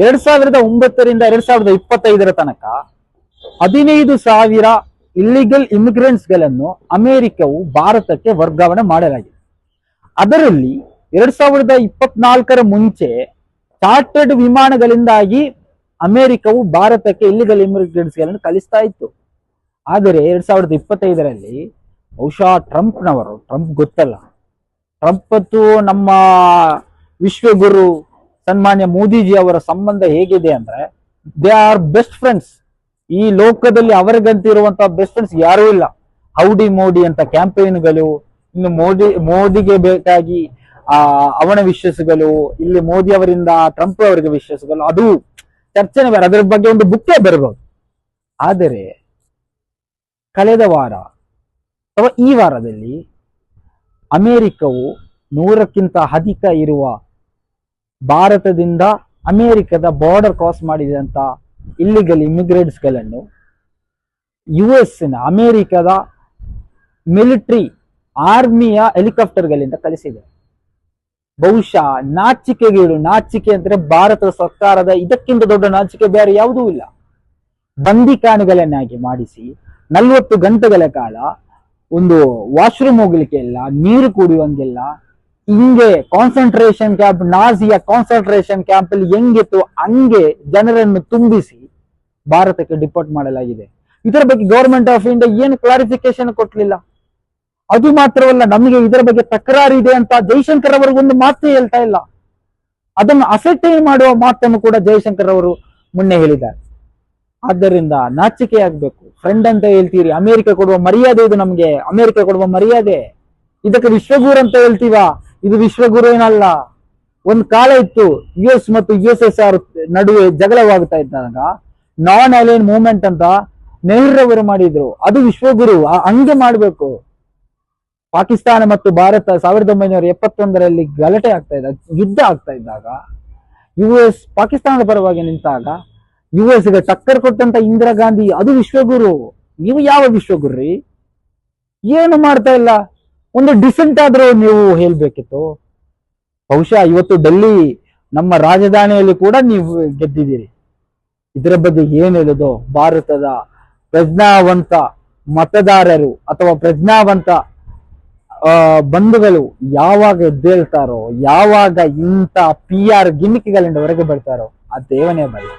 ಎರಡ್ ಸಾವಿರದ ಒಂಬತ್ತರಿಂದ ಎರಡ್ ಸಾವಿರದ ಇಪ್ಪತ್ತೈದರ ತನಕ ಹದಿನೈದು ಸಾವಿರ ಇಲ್ಲಿಗಲ್ ಇಮಿಗ್ರೆಂಟ್ಸ್ಗಳನ್ನು ಅಮೆರಿಕವು ಭಾರತಕ್ಕೆ ವರ್ಗಾವಣೆ ಮಾಡಲಾಗಿದೆ. ಅದರಲ್ಲಿ ಎರಡ್ ಸಾವಿರದ ಇಪ್ಪತ್ನಾಲ್ಕರ ಮುಂಚೆ ಚಾರ್ಟರ್ಡ್ ವಿಮಾನಗಳಿಂದಾಗಿ ಅಮೆರಿಕವು ಭಾರತಕ್ಕೆ ಇಲ್ಲಿಗಲ್ ಇಮಿಗ್ರೆಂಟ್ಸ್ಗಳನ್ನು ಕಲಿಸ್ತಾ ಇತ್ತು. ಆದರೆ ಎರಡ್ ಸಾವಿರದ ಇಪ್ಪತ್ತೈದರಲ್ಲಿ ಬಹುಶಃ ಟ್ರಂಪ್ನವರು, ಟ್ರಂಪ್ ಗೊತ್ತಲ್ಲ, ಟ್ರಂಪ್ ನಮ್ಮ ವಿಶ್ವಗುರು ಸನ್ಮಾನ್ಯ ಮೋದಿಜಿ ಅವರ ಸಂಬಂಧ ಹೇಗಿದೆ ಅಂದ್ರೆ ದೇ ಆರ್ ಬೆಸ್ಟ್ ಫ್ರೆಂಡ್ಸ್ ಈ ಲೋಕದಲ್ಲಿ ಅವರಿಗಂತ ಇರುವಂತಹ ಬೆಸ್ಟ್ ಫ್ರೆಂಡ್ಸ್ ಯಾರೂ ಇಲ್ಲ. ಹೌಡಿ ಮೋಡಿ ಅಂತ ಕ್ಯಾಂಪೇನ್ಗಳು, ಇನ್ನು ಮೋದಿ, ಮೋದಿಗೆ ಬೇಕಾಗಿ, ಆ, ಅವನ ವಿಶ್ವಾಸಗಳು, ಇಲ್ಲಿ ಮೋದಿ ಅವರಿಂದ ಟ್ರಂಪ್ ಅವರಿಗೆ ವಿಶ್ವಾಸಗಳು, ಅದು ಚರ್ಚೆನೆ ಬೇರೆ, ಅದರ ಬಗ್ಗೆ ಒಂದು ಬುಕ್ಕೇ ಬರಬಹುದು ಆದರೆ, ಕಳೆದ ವಾರ, ಅಥವಾ ಈ ವಾರದಲ್ಲಿ ಅಮೆರಿಕವು ನೂರಕ್ಕಿಂತ ಅಧಿಕ ಇರುವ ಭಾರತದಿಂದ ಅಮೆರಿಕದ ಬಾರ್ಡರ್ ಕ್ರಾಸ್ ಮಾಡಿದಂತ ಇಲ್ಲಿಗಲ್ ಇಮಿಗ್ರೇಟ್ಸ್ಗಳನ್ನು ಯು ನ, ಅಮೆರಿಕದ ಮಿಲಿಟರಿ ಆರ್ಮಿಯ ಹೆಲಿಕಾಪ್ಟರ್ಗಳಿಂದ ಕಳಿಸಿದೆ. ಬಹುಶಃ ನಾಚಿಕೆಗಳು ನಾಚಿಕೆ ಅಂದ್ರೆ ಭಾರತದ ಸರ್ಕಾರದ ಇದಕ್ಕಿಂತ ದೊಡ್ಡ ನಾಚಿಕೆ ಬೇರೆ ಯಾವುದೂ ಇಲ್ಲ. ಬಂದಿಖಾನೆಗಳನ್ನಾಗಿ ಮಾಡಿಸಿ ನಲ್ವತ್ತು ಗಂಟೆಗಳ ಕಾಲ ಒಂದು ವಾಶ್ರೂಮ್ ಹೋಗ್ಲಿಕ್ಕೆ ಇಲ್ಲ ನೀರು ಕುಡಿಯುವಂಗಿಲ್ಲ ಹಿಂಗೆ ಕಾನ್ಸಂಟ್ರೇಷನ್ ಕ್ಯಾಂಪ್ ನಾಜಿಯ ಕಾನ್ಸಂಟ್ರೇಷನ್ ಕ್ಯಾಂಪ್ ಅಲ್ಲಿ ಹೆಂಗಿತ್ತು, ಹಂಗೆ ಜನರನ್ನು ತುಂಬಿಸಿ ಭಾರತಕ್ಕೆ ಡಿಪೋರ್ಟ್ ಮಾಡಲಾಗಿದೆ. ಇದರ ಬಗ್ಗೆ ಗವರ್ಮೆಂಟ್ ಆಫ್ ಇಂಡಿಯಾ ಏನು ಕ್ಲಾರಿಫಿಕೇಶನ್ ಕೊಟ್ಲಿಲ್ಲ. ಅದು ಮಾತ್ರವಲ್ಲ, ನಮಗೆ ಇದರ ಬಗ್ಗೆ ತಕರಾರು ಇದೆ ಅಂತ ಜೈಶಂಕರ್ ಅವರು ಒಂದು ಮಾತೇ ಹೇಳ್ತಾ ಇಲ್ಲ. ಅದನ್ನು ಅಸೆಟೈನ್ ಮಾಡುವ ಮಾತನ್ನು ಕೂಡ ಜೈಶಂಕರ್ ಅವರು ಮೊನ್ನೆ ಹೇಳಿದ್ದಾರೆ. ಆದ್ದರಿಂದ ನಾಚಿಕೆ ಆಗ್ಬೇಕು. ಫ್ರೆಂಡ್ ಅಂತ ಹೇಳ್ತೀರಿ, ಅಮೆರಿಕ ಕೊಡುವ ಮರ್ಯಾದೆ ಇದು ನಮ್ಗೆ. ಅಮೆರಿಕ ಕೊಡುವ ಮರ್ಯಾದೆ. ಇದಕ್ಕೆ ವಿಶ್ವಗುರು ಅಂತ ಹೇಳ್ತೀವ? ಇದು ವಿಶ್ವಗುರು ಏನಲ್ಲ ಒಂದು ಕಾಲ ಇತ್ತು ಯು ಎಸ್ ಮತ್ತು ಯು ಎಸ್ ನಡುವೆ ಜಗಳವಾಗ್ತಾ ಇದ್ದಾಗ ನಾನ್ ಅಲೈನ್ ಮೂವ್ಮೆಂಟ್ ಅಂತ ನೆಹರು ಅವರು ಮಾಡಿದ್ರು. ಅದು ವಿಶ್ವಗುರು ಹಂಗೆ ಮಾಡಬೇಕು. ಪಾಕಿಸ್ತಾನ ಮತ್ತು ಭಾರತ ಸಾವಿರದ ಒಂಬೈನೂರ ಎಪ್ಪತ್ತೊಂದರಲ್ಲಿ ಗಲಾಟೆ ಆಗ್ತಾ ಇದ್ದ, ಯುದ್ಧ ಆಗ್ತಾ ಇದ್ದಾಗ ಯು ಎಸ್ ಪಾಕಿಸ್ತಾನದ ಪರವಾಗಿ ನಿಂತಾಗ ಯು ಎಸ್ಗೆ ಟಕ್ಕರ್ ಕೊಟ್ಟಂತ ಇಂದಿರಾ ಗಾಂಧಿ, ಅದು ವಿಶ್ವಗುರು. ನೀವು ಯಾವ ವಿಶ್ವಗುರ್ರಿ? ಏನು ಮಾಡ್ತಾ ಇಲ್ಲ? ಒಂದು ಡಿಸೆಂಟ್ ಆದ್ರೂ ನೀವು ಹೇಳ್ಬೇಕಿತ್ತು. ಬಹುಶಃ ಇವತ್ತು ಡೆಲ್ಲಿ ನಮ್ಮ ರಾಜಧಾನಿಯಲ್ಲಿ ಕೂಡ ನೀವು ಗೆದ್ದಿದ್ದೀರಿ. ಇದರ ಬಗ್ಗೆ ಏನ್ ಹೇಳುದು? ಭಾರತದ ಪ್ರಜ್ಞಾವಂತ ಮತದಾರರು ಅಥವಾ ಪ್ರಜ್ಞಾವಂತ ಬಂಧುಗಳು ಯಾವಾಗ ಎದ್ದೇಳ್ತಾರೋ, ಯಾವಾಗ ಇಂಥ ಪಿ ಆರ್ ಗಿಮಿಕೆಗಳಿಂದ ಹೊರಗೆ ಬರ್ತಾರೋ, ಆ ದೇವನೇ ಬಲ್ಲ